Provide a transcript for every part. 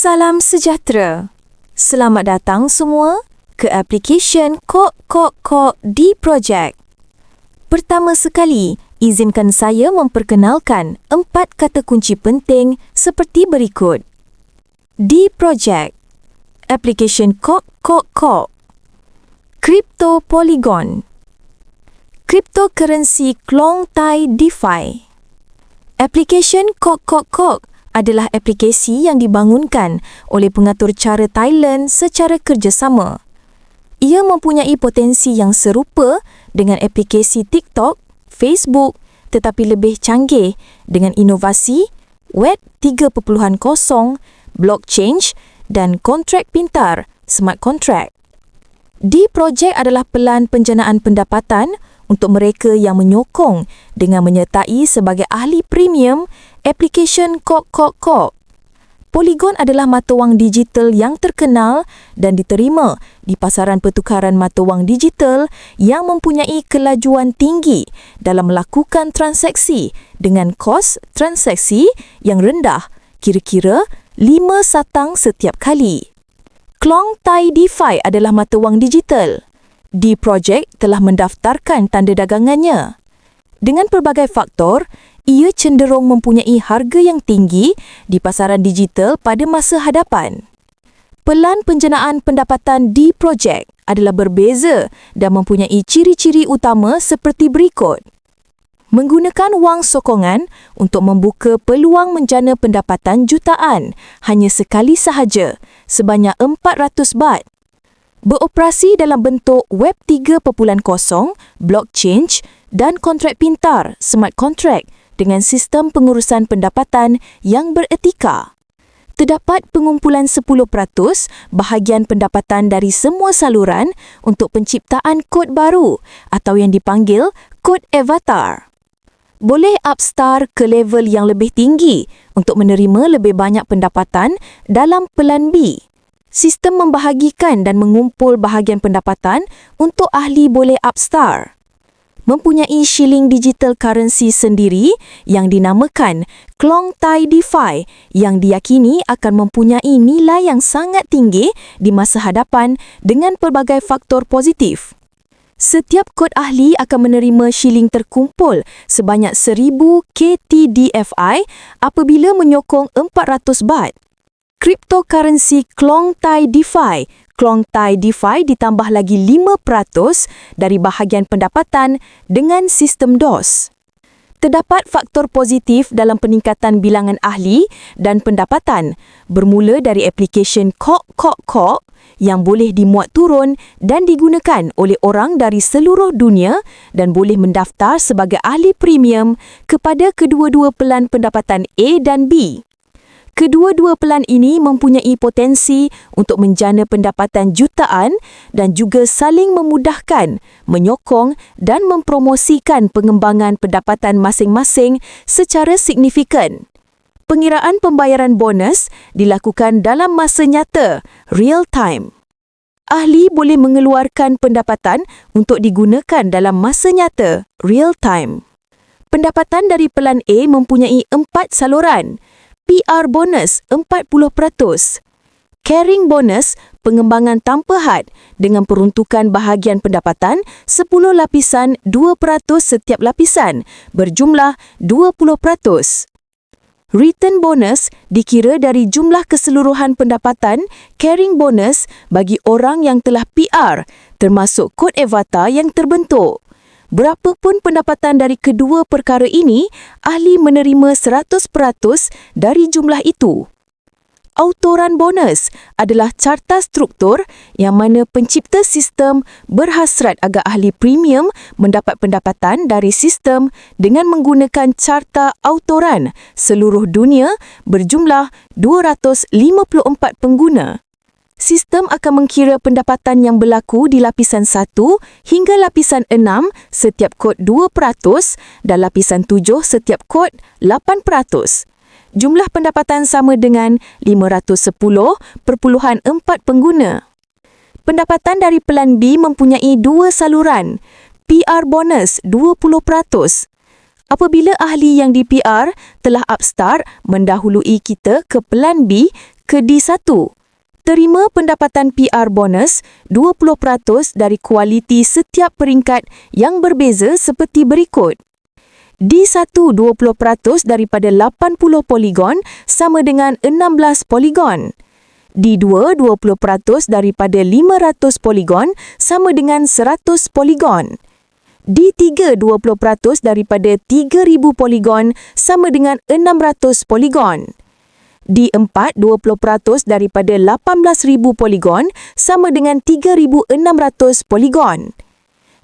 Salam sejahtera. Selamat datang semua ke aplikasyen Kok Kok Kok di Project. Pertama sekali, izinkan saya memperkenalkan empat kata kunci penting seperti berikut. Di Project. Aplikasyen Kok Kok Kok. Crypto Polygon. Cryptocurrency Klong Tai DeFi. Aplikasyen Kok Kok Kok adalah aplikasi yang dibangunkan oleh pengatur cara Thailand secara kerjasama. Ia mempunyai potensi yang serupa dengan aplikasi TikTok, Facebook tetapi lebih canggih dengan inovasi Web 3.0, blockchain dan kontrak pintar, smart contract. Di projek adalah pelan penjanaan pendapatan untuk mereka yang menyokong dengan menyertai sebagai ahli premium aplikasyen Kok Kok Kok. Polygon adalah mata wang digital yang terkenal dan diterima di pasaran pertukaran mata wang digital yang mempunyai kelajuan tinggi dalam melakukan transaksi dengan kos transaksi yang rendah, kira-kira 5 satang setiap kali. Klong Tai DeFi adalah mata wang digital di projek telah mendaftarkan tanda dagangannya. Dengan pelbagai faktor, ia cenderung mempunyai harga yang tinggi di pasaran digital pada masa hadapan. Pelan penjenaan pendapatan di projek adalah berbeza dan mempunyai ciri-ciri utama seperti berikut. Menggunakan wang sokongan untuk membuka peluang menjana pendapatan jutaan hanya sekali sahaja sebanyak 400 baht beroperasi dalam bentuk Web 3.0, blockchain dan kontrak pintar, smart contract dengan sistem pengurusan pendapatan yang beretika. Terdapat pengumpulan 10% bahagian pendapatan dari semua saluran untuk penciptaan kod baru atau yang dipanggil kod avatar. Boleh upstar ke level yang lebih tinggi untuk menerima lebih banyak pendapatan dalam pelan B sistem membahagikan dan mengumpul bahagian pendapatan untuk ahli boleh upstar. Mempunyai shilling digital currency sendiri yang dinamakan Klong Tai DeFi yang diyakini akan mempunyai nilai yang sangat tinggi di masa hadapan dengan pelbagai faktor positif. Setiap kod ahli akan menerima shilling terkumpul sebanyak 1000 KTDFI apabila menyokong 400 baht cryptocurrency Klong Tai DeFi. Klong Tai DeFi ditambah lagi 5% dari bahagian pendapatan dengan sistem DOS. Terdapat faktor positif dalam peningkatan bilangan ahli dan pendapatan bermula dari aplikasyen Kok Kok Kok yang boleh dimuat turun dan digunakan oleh orang dari seluruh dunia dan boleh mendaftar sebagai ahli premium kepada kedua-dua pelan pendapatan A dan B. Kedua-dua pelan ini mempunyai potensi untuk menjana pendapatan jutaan dan juga saling memudahkan, menyokong dan mempromosikan pengembangan pendapatan masing-masing secara signifikan. Pengiraan pembayaran bonus dilakukan dalam masa nyata, real time. Ahli boleh mengeluarkan pendapatan untuk digunakan dalam masa nyata, real time. Pendapatan dari pelan A mempunyai empat saluran. PR bonus 40%. Caring bonus pengembangan tanpa had dengan peruntukan bahagian pendapatan 10 lapisan 2% setiap lapisan berjumlah 20%. Return bonus dikira dari jumlah keseluruhan pendapatan carrying bonus bagi orang yang telah PR termasuk kod avatar yang terbentuk. Berapapun pendapatan dari kedua perkara ini, ahli menerima 100% dari jumlah itu. Autoran bonus adalah carta struktur yang mana pencipta sistem berhasrat agar ahli premium mendapat pendapatan dari sistem dengan menggunakan carta autoran seluruh dunia berjumlah 254 pengguna sistem akan mengkira pendapatan yang berlaku di lapisan 1 hingga lapisan 6 setiap kod 2% dan lapisan 7 setiap kod 8%. Jumlah pendapatan sama dengan 510.4 pengguna. Pendapatan dari pelan B mempunyai dua saluran. PR bonus 20%. Apabila ahli yang di PR telah upstart mendahului kita ke pelan B, ke D1. Terima pendapatan PR bonus 20% dari kualiti setiap peringkat yang berbeza seperti berikut. D1 20% daripada 80 poligon sama dengan 16 poligon. D2 20% daripada 500 poligon sama dengan 100 poligon. D3 20% daripada 3000 poligon sama dengan 600 poligon. D4 20% daripada 18000 poligon sama dengan 3600 poligon.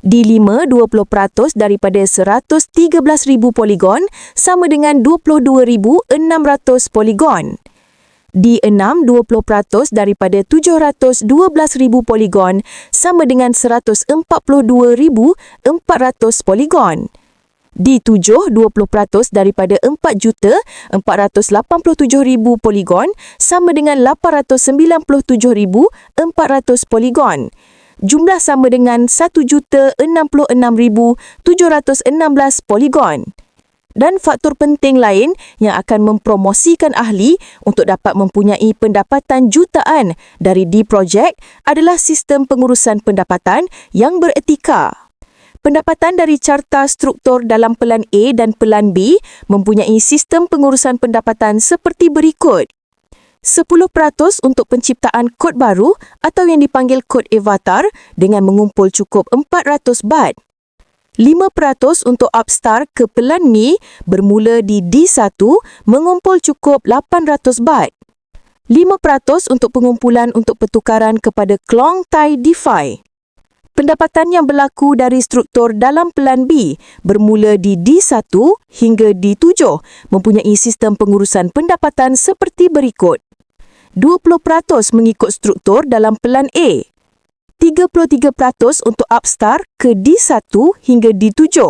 D5 20% daripada 113000 poligon sama dengan 22600 poligon. D6 20% daripada 712,000 poligon sama dengan 142,400 poligon. D7 20% daripada 4,487,000 poligon sama dengan 897,400 poligon. Jumlah sama dengan 1,066,716 poligon dan faktor penting lain yang akan mempromosikan ahli untuk dapat mempunyai pendapatan jutaan dari D-Project adalah sistem pengurusan pendapatan yang beretika. Pendapatan dari carta struktur dalam Pelan A dan Pelan B mempunyai sistem pengurusan pendapatan seperti berikut. 10% untuk penciptaan kod baru atau yang dipanggil kod avatar dengan mengumpul cukup 400 bat. 5% untuk Upstar ke Pelan Mi bermula di D1 mengumpul cukup 800 bat. 5% untuk pengumpulan untuk pertukaran kepada Klong Tai DeFi. Pendapatan yang berlaku dari struktur dalam Pelan B bermula di D1 hingga D7 mempunyai sistem pengurusan pendapatan seperti berikut. 20% mengikut struktur dalam Pelan A. 33% untuk Upstar ke D1 hingga D7.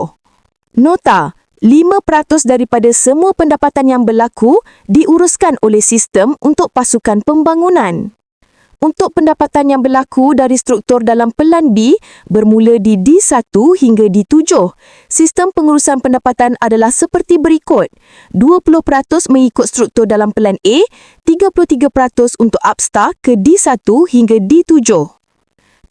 Nota, 5% daripada semua pendapatan yang berlaku diuruskan oleh sistem untuk pasukan pembangunan. Untuk pendapatan yang berlaku dari struktur dalam pelan B bermula di D1 hingga D7, sistem pengurusan pendapatan adalah seperti berikut. 20% mengikut struktur dalam pelan A, 33% untuk Upstar ke D1 hingga D7.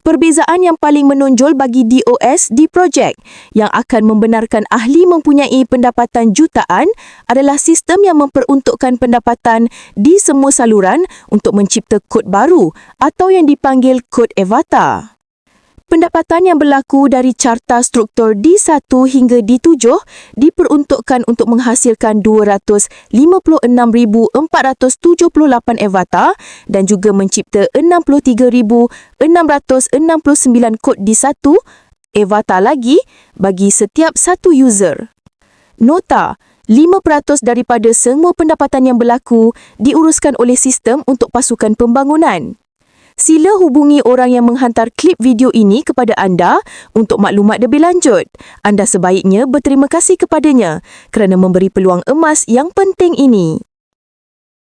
Perbezaan yang paling menonjol bagi DOS di projek yang akan membenarkan ahli mempunyai pendapatan jutaan adalah sistem yang memperuntukkan pendapatan di semua saluran untuk mencipta kod baru atau yang dipanggil kod avatar. Pendapatan yang berlaku dari carta struktur D1 hingga D7 diperuntukkan untuk menghasilkan 256,478 avatar dan juga mencipta 63,669 kod D1 avatar lagi bagi setiap satu user. Nota, 5% daripada semua pendapatan yang berlaku diuruskan oleh sistem untuk pasukan pembangunan. Sila hubungi orang yang menghantar klip video ini kepada anda untuk maklumat lebih lanjut. Anda sebaiknya berterima kasih kepadanya kerana memberi peluang emas yang penting ini.